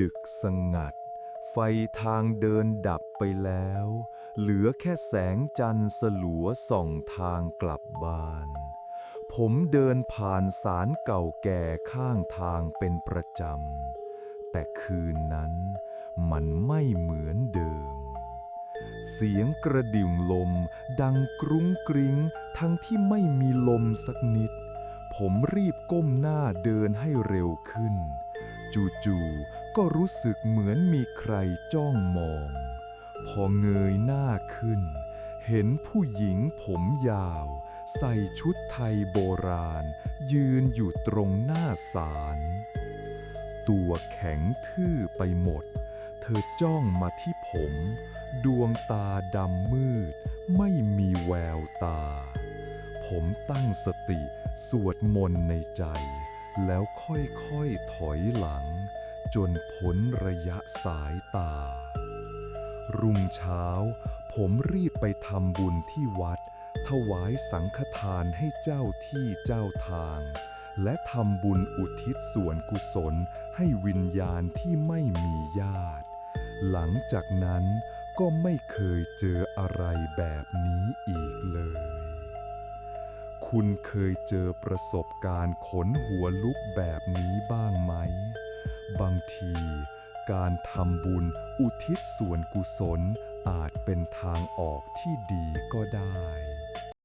ดึกสงัด ไฟทางเดินดับไปแล้ว เหลือแค่แสงจันทร์สลัวส่องทางกลับบ้าน ผมเดินผ่านศาลเก่าแก่ข้างทางเป็นประจำ แต่คืนนั้นมันไม่เหมือนเดิม เสียงกระดิ่งลมดังกรุ้งกริ้งทั้งที่ไม่มีลมสักนิด ผมรีบก้มหน้าเดินให้เร็วขึ้น จู่ๆก็รู้สึกเหมือนมีใครจ้องมอง พอเงยหน้าขึ้น เห็นผู้หญิงผมยาว ใส่ชุดไทยโบราณ ยืนอยู่ตรงหน้าศาลตัวแข็งทื่อไปหมด เธอจ้องมาที่ผม ดวงตาดำมืด ไม่มีแววตา ผมตั้งสติสวดมนต์ในใจ แล้วค่อยๆถอยหลัง จนพ้นระยะสายตา รุ่งเช้า ผมรีบไปทำบุญที่วัด ถวายสังฆทานให้เจ้าที่เจ้าทาง และทำบุญอุทิศส่วนกุศลให้วิญญาณที่ไม่มีญาติ หลังจากนั้นก็ไม่เคยเจออะไรแบบนี้อีกเลย คุณเคยเจอประสบการณ์ขนหัวลุกแบบนี้บ้างไหม บางที การทำบุญอุทิศส่วนกุศลอาจเป็นทางออกที่ดีก็ได้